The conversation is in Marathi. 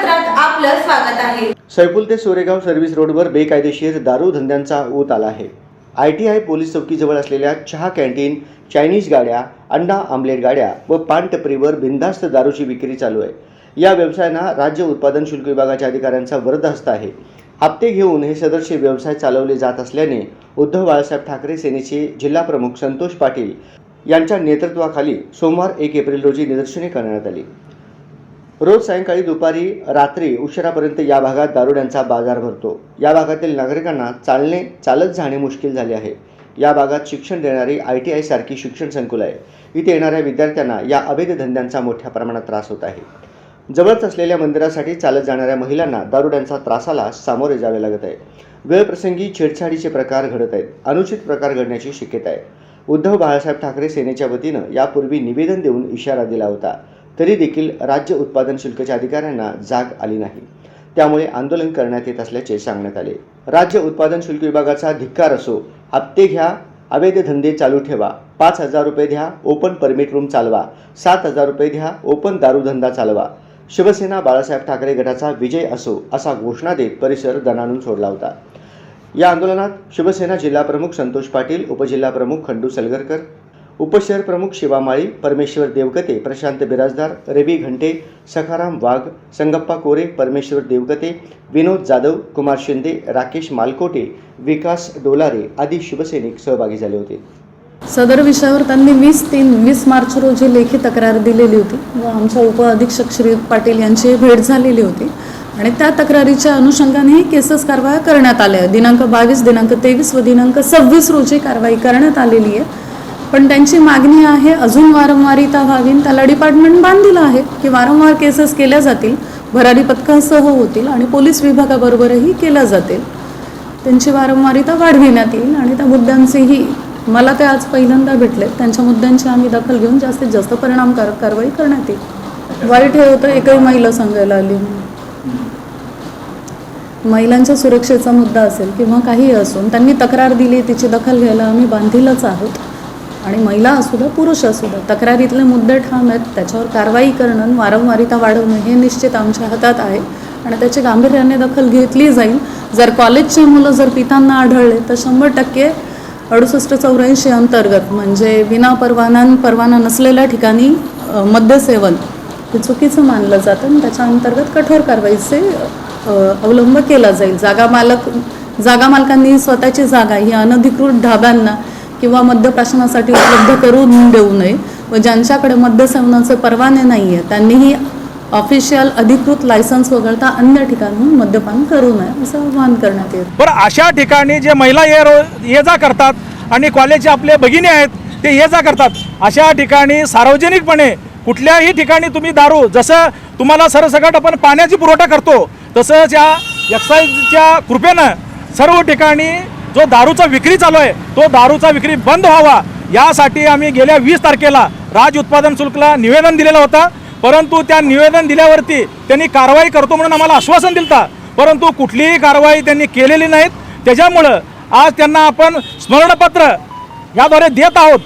बातमीपत्रात आपलं स्वागत आहे. सैफुल ते सोरेगाव सर्व्हिस रोडवर बेकायदेशीर दारू धंद्यांचा ऊत आला आहे. आय टी आय पोलीस चौकीजवळ असलेल्या चहा कॅन्टीन चायनीज गाड्या अंडा आमलेट गाड्या व पानटपरीवर टपरीवर बिनधास्त दारूची विक्री चालू आहे. या व्यवसायांना राज्य उत्पादन शुल्क विभागाच्या अधिकाऱ्यांचा वरदहस्त आहे. हप्ते घेऊन हे सदरचे व्यवसाय चालवले जात असल्याने उद्धव बाळासाहेब ठाकरे सेनेचे जिल्हाप्रमुख संतोष पाटील यांच्या नेतृत्वाखाली सोमवार एक एप्रिल रोजी निदर्शने करण्यात आली. रोज सायंकाळी दुपारी रात्री उशिरापर्यंत या भागात दारुड्यांचा बाजार भरतो. या भागातील नागरिकांना चालणे चालत जाणे मुश्किल झाले आहे. या भागात शिक्षण देणारी आय टी आय सारखी शिक्षण संकुल आहे. इथे येणाऱ्या विद्यार्थ्यांना या अवैध धंद्यांचा मोठ्या प्रमाणात त्रास होत आहे. जवळच असलेल्या मंदिरासाठी चालत जाणाऱ्या महिलांना दारुड्यांचा त्रासाला सामोरे जावे लागत आहे. वेळप्रसंगी छेडछाडीचे प्रकार घडत आहेत. अनुचित प्रकार घडण्याची शक्यता आहे. उद्धव बाळासाहेब ठाकरे सेनेच्या वतीनं यापूर्वी निवेदन देऊन इशारा दिला होता. तरी देखील राज्य उत्पादन शुल्कच्या अधिकाऱ्यांना जाग आली नाही. त्यामुळे आंदोलन करण्यात येत असल्याचे सांगण्यात आले. राज्य उत्पादन शुल्क विभागाचा धिक्कार असो हप्ते घ्या अवैध धंदे चालू ठेवा पाच हजार रुपये द्या ओपन परमिट रूम चालवा सात हजार रुपये द्या ओपन दारूधंदा चालवा. शिवसेना बाळासाहेब ठाकरे गटाचा विजय असो असा घोषणा देत परिसर दणाणून सोडला होता. या आंदोलनात शिवसेना जिल्हाप्रमुख संतोष पाटील उपजिल्हाप्रमुख खंडू सलगरकर उपशहर प्रमुख शिवा माळी परमेश्वर देवकते प्रशांत बिराजदार रवी घंटे सखाराम वाघ संगप्पा कोरे परमेश्वर देवकते विनोद जाधव कुमार शिंदे राकेश मालकोटे विकास डोलारे आदी शिवसैनिक सहभागी झाले होते. सदर विषयावर त्यांनी वीस तीन वीस मार्च रोजी लेखी तक्रार दिलेली होती. व आमच्या उप अधीक्षक श्री पाटील यांची भेट झालेली होती. आणि त्या तक्रारीच्या अनुषंगाने ही केसेस कारवाया करण्यात आल्या. दिनांक बावीस दिनांक तेवीस व दिनांक सव्वीस रोजी कारवाई करण्यात आलेली आहे. पण त्यांची मागणी आहे अजून वारंवारिता व्हावी. त्याला डिपार्टमेंट बांधलेलं आहे की वारंवार केसेस केल्या जातील भरारी पथकासह होतील आणि पोलीस विभागाबरोबरही केल्या जातील. त्यांची वारंवारिता वाढविण्यात येईल आणि त्या मुद्द्यांचेही मला ते आज पहिल्यांदा भेटले त्यांच्या मुद्द्यांची आम्ही दखल घेऊन जास्तीत जास्त परिणामकारक कारवाई करण्यात येईल. वाईट हे होतं एकही महिला सांगायला आली नाही. महिलांच्या सुरक्षेचा मुद्दा असेल किंवा काहीही असून त्यांनी तक्रार दिली तिची दखल घ्यायला आम्ही बांधीलच आहोत. आणि महिला असू द्या पुरुष असू द्या तक्रारीतले मुद्दे ठाम आहेत त्याच्यावर कारवाई करणं वारंवारिता वाढवणं हे निश्चित आमच्या हातात आहे आणि त्याची गांभीर्याने दखल घेतली जाईल. जर कॉलेजची मुलं जर पितांना आढळले तर शंभर टक्के अडुसष्ट चौऱ्याऐंशी अंतर्गत म्हणजे विना परवाना परवाना नसलेल्या ठिकाणी मद्यसेवन हे चुकीचं मानलं जातं आणि त्याच्या अंतर्गत कठोर कारवाईचे अवलंब केला जाईल. जागा मालक जागा मालकांनी स्वतःची जागा ही अनधिकृत ढाब्यांना किंवा मद्यप्राशनासाठी उपलब्ध करून देऊ नये व ज्यांच्याकडे मद्यसेवनाचे परवाने नाही आहे त्यांनीही ऑफिशियल अधिकृत लायसन्स वगळता अन्य ठिकाणहून मद्यपान करू नये असं आवाहन करण्यात येतं. बरं अशा ठिकाणी जे महिला ये रो ये जा करतात आणि कॉलेजचे आपले भगिनी आहेत ते ये जा करतात. अशा ठिकाणी सार्वजनिकपणे कुठल्याही ठिकाणी तुम्ही दारू जसं तुम्हाला सरसकट आपण पाण्याची पुरवठा करतो तसंच या एक्साईजच्या कृपेनं सर्व ठिकाणी जो दारूचा विक्री चालू आहे तो दारूचा विक्री बंद व्हावा. यासाठी आम्ही गेल्या वीस तारखेला राज उत्पादन शुल्कला निवेदन दिलेलं होतं. परंतु त्या निवेदन दिल्यावरती त्यांनी कारवाई करतो म्हणून आम्हाला आश्वासन दिलं परंतु कुठलीही कारवाई त्यांनी केलेली नाहीत. त्याच्यामुळं आज त्यांना आपण स्मरणपत्र याद्वारे देत आहोत.